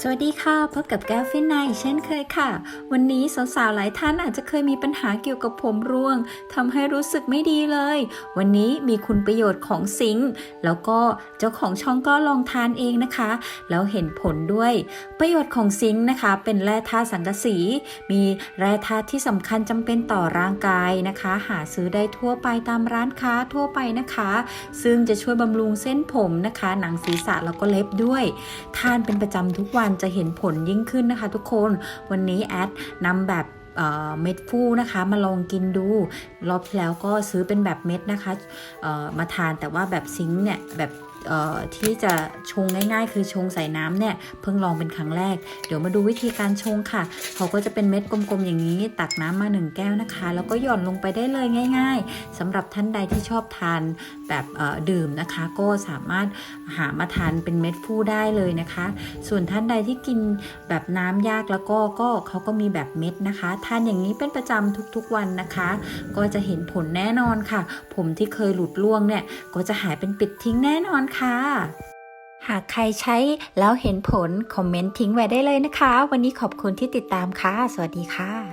สวัสดีค่ะ พบกับแก้วฟินไนเช่นเคยค่ะ วันนี้สาวๆหลายท่านอาจจะเคยมีปัญหาเกี่ยวกับผมร่วงทำให้รู้สึกไม่ดีเลย วันนี้มีคุณประโยชน์ของซิงค์แล้วก็เจ้าของช่องก็ลองทานเองนะคะ แล้วเห็นผลด้วย ประโยชน์ของซิงค์นะคะ เป็นแร่ธาตุสังกะสี มีแร่ธาตุที่สำคัญจำเป็นต่อร่างกายนะคะ หาซื้อได้ทั่วไปตามร้านค้าทั่วไปนะคะ ซึ่งจะช่วยบำรุงเส้นผมนะคะ หนังศีรษะแล้วก็เล็บด้วย ทานเป็นประจำทุกวันจะเห็นผลยิ่งขึ้นนะคะ ทุกคน วันนี้แอดนำแบบเม็ดฟูนะคะมาลองกินดู รอบที่แล้วก็ซื้อเป็นแบบเม็ดนะคะมาทานแต่ว่าแบบซิงค์เนี่ยแบบ ที่จะชงง่ายๆ คือชงใส่น้ำเนี่ยเพิ่งลองเป็นครั้งแรก เดี๋ยวมาดูวิธีการชงค่ะ เขาก็จะเป็นเม็ดกลมๆอย่างนี้ ตักน้ำมาหนึ่งแก้วนะคะ แล้วก็หย่อนลงไปได้เลยง่าย ๆสำหรับท่านใดที่ชอบทานแบบดื่มนะคะ ก็สามารถหามาทานเป็นเม็ดฟูได้เลยนะคะ ส่วนท่านใดที่กินแบบน้ำยากแล้วก็ก็เขาก็มีแบบเม็ดนะคะทานอย่างนี้เป็นประจำทุกๆวันนะคะ ก็จะเห็นผลแน่นอนค่ะ ผมที่เคยหลุดร่วงเนี่ยก็จะหายเป็นปิดทิ้งแน่นอนค่ะ หากใครใช้แล้วเห็นผล คอมเมนต์ทิ้งไว้ได้เลยนะคะ วันนี้ขอบคุณที่ติดตามค่ะ สวัสดีค่ะ